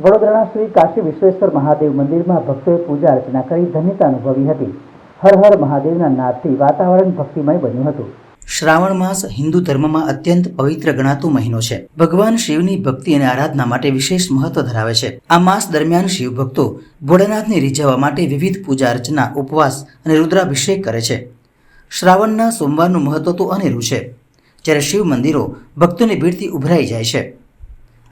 વડોદરાના શ્રી કાશી વિશ્વેશ્વર મહાદેવ મંદિરમાં ભક્તોએ પૂજા અર્ચના કરી ધન્યતા અનુભવી હતી. હર હર મહાદેવના નાદથી વાતાવરણ ભક્તિમય બન્યું હતું. શ્રાવણ માસ હિન્દુ ધર્મમાં અત્યંત પવિત્ર ગણાતો મહિનો છે. ભગવાન શિવની ભક્તિ અને આરાધના માટે વિશેષ મહત્વ ધરાવે છે. આ માસ દરમિયાન શિવ ભક્તો ભોળાનાથને રીઝવવા માટે વિવિધ પૂજા અર્ચના ઉપવાસ અને રુદ્રાભિષેક કરે છે. શ્રાવણના સોમવારનું મહત્વ તો અનેરું છે. જ્યારે શિવ મંદિરો ભક્તોની ભીડથી ઉભરાઈ જાય છે.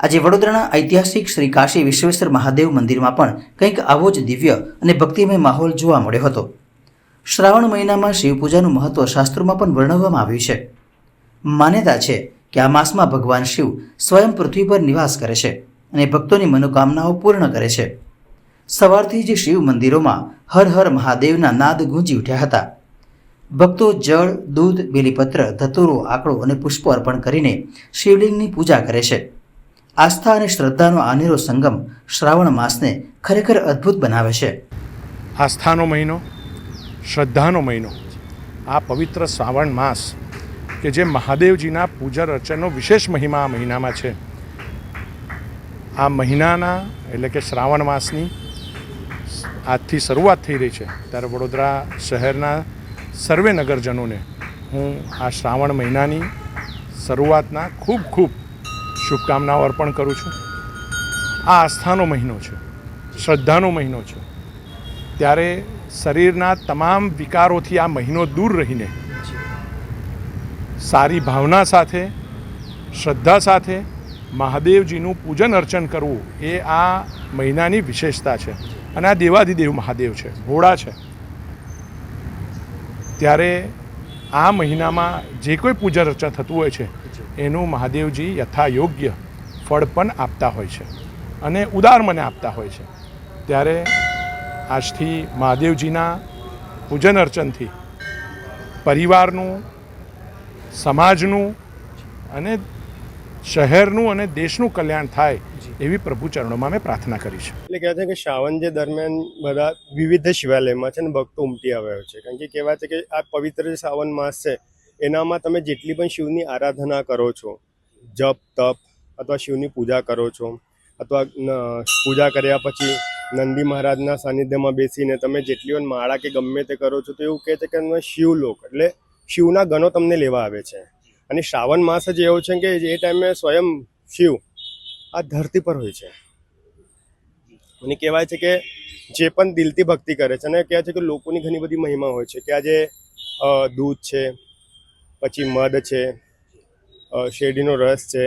આજે વડોદરાના ઐતિહાસિક શ્રી કાશી વિશ્વેશ્વર મહાદેવ મંદિરમાં પણ કંઈક આવો જ દિવ્ય અને ભક્તિમય માહોલ જોવા મળ્યો હતો. શ્રાવણ મહિનામાં શિવપૂજાનું મહત્વ શાસ્ત્રોમાં પણ વર્ણવવામાં આવ્યું છે. માન્યતા છે કે આ માસમાં ભગવાન શિવ સ્વયં પૃથ્વી પર નિવાસ કરે છે અને ભક્તોની મનોકામનાઓ પૂર્ણ કરે છે. સવારથી જ શિવ મંદિરોમાં હર હર મહાદેવના નાદ ગુંજી ઉઠ્યા હતા. ભક્તો જળ, દૂધ, બેલીપત્ર, ધતુરો, આંકડો અને પુષ્પો અર્પણ કરીને શિવલિંગની પૂજા કરે છે. આસ્થા અને શ્રદ્ધાનો આનેરો સંગમ શ્રાવણ માસને ખરેખર અદ્ભુત બનાવે છે. આસ્થાનો મહિનો, શ્રદ્ધાનો મહિનો, આ પવિત્ર શ્રાવણ માસ કે જે મહાદેવજીના પૂજા અર્ચનનો વિશેષ મહિમા આ મહિનામાં છે. આ મહિનાના એટલે કે શ્રાવણ માસની આજથી શરૂઆત થઈ રહી છે. ત્યારે વડોદરા શહેરના સર્વે નગરજનોને હું આ શ્રાવણ મહિનાની શરૂઆતના ખૂબ ખૂબ શુભકામનાઓ અર્પણ કરું છું. આ આસ્થાનો મહિનો છે, શ્રદ્ધાનો મહિનો છે. ત્યારે શરીરના તમામ વિકારોથી આ મહિનો દૂર રહીને સારી ભાવના સાથે, શ્રદ્ધા સાથે મહાદેવજીનું પૂજન અર્ચન કરવું એ આ મહિનાની વિશેષતા છે. અને આ દેવાધિદેવ મહાદેવ છે, ભોળા છે. ત્યારે આ મહિનામાં જે કોઈ પૂજન અર્ચન થતું હોય છે, એનું મહાદેવજી યથાયોગ્ય ફળ પણ આપતા હોય છે અને ઉદાર મને આપતા હોય છે. ત્યારે આજથી મહાદેવજીના પૂજન અર્ચનથી પરિવારનું, સમાજનું અને શહેરનું અને દેશનું કલ્યાણ થાય એવી પ્રભુ ચરણોમાં મેં પ્રાર્થના કરી છે. એટલે કહેવાય છે કે શ્રાવણ જે દરમિયાન બધા વિવિધ શિવાલયમાં છે ને ભક્તો ઉમટી આવ્યા છે. કારણ કે કહેવાય છે કે આ પવિત્ર જે શ્રાવણ માસ છે એનામાં તમે જેટલી પણ શિવની આરાધના કરો છો જપ તપ અથવા શિવની પૂજા કરો છો અથવા પૂજા કર્યા પછી નંદી મહારાજના સાનિધ્યમાં બેસીને તમે જેટલી પણ માળા કે ગમે તે કરો છો તો એવું કહે છે કે શિવલોક એટલે શિવના ગણો તમને લેવા આવે છે. અને શ્રાવણ માસ જ એવો છે કે એ ટાઈમે સ્વયં શિવ આ ધરતી પર હોય છે. અને કહેવાય છે કે જે પણ દિલથી ભક્તિ કરે છે અને કહેવાય છે કે લોકોની ઘણી બધી મહિમા હોય છે કે આજે દૂધ છે, પછી મધ છે શેરડીનો રસ છે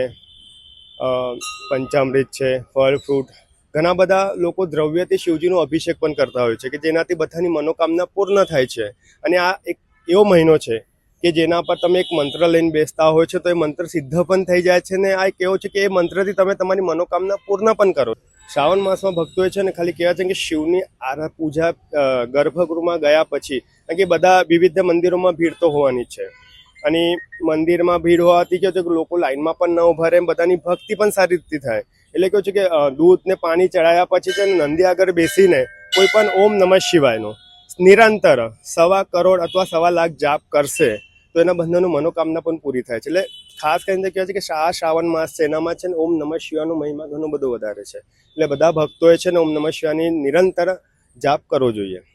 પંચામૃત છે, ફળ, ફ્રૂટ, ઘણા બધા લોકો દ્રવ્યથી શિવજીનો અભિષેક પણ કરતા હોય છે કે જેનાથી બધાની મનોકામના પૂર્ણ થાય છે. અને આ એક એવો મહિનો છે કે જેના પર તમે એક મંત્ર લઈને બેસતા હોય છો, તો એ મંત્ર સિદ્ધ પણ થઈ જાય છે ને આ કેવો છે કે એ મંત્રથી તમે તમારી મનોકામના પૂર્ણ પણ કરો. શ્રાવણ માસમાં ભક્તોએ છે ને ખાલી કહેવાય છે કે શિવની આરા, પૂજા ગર્ભગૃહમાં ગયા પછી, કારણ કે બધા વિવિધ મંદિરોમાં ભીડ તો હોવાની છે. અને મંદિરમાં ભીડ હોવાથી કે લોકો લાઈનમાં પણ ન ઊભા રહે બધાની ભક્તિ પણ સારી રીતે થાય. એટલે કહ્યું છે કે દૂધ ને પાણી ચડાયા પછી છે નંદી આગળ બેસીને કોઈ પણ ઓમ નમઃ શિવાયનો, નિરંતર સવા કરોડ અથવા સવા લાખ જાપ કરશે. તો એના બંધાનું મનોકામના પણ પૂરી થાય છે. એટલે ખાસ કરીને કહેવાય છે કે આ શ્રાવણ માસ છે, એનામાં છે ને ઓમ નમઃ શિવાનો મહિમા ઘણો બધો વધારે છે. એટલે બધા ભક્તોએ છે ને ઓમ નમઃ શિવાની નિરંતર જાપ કરવો જોઈએ.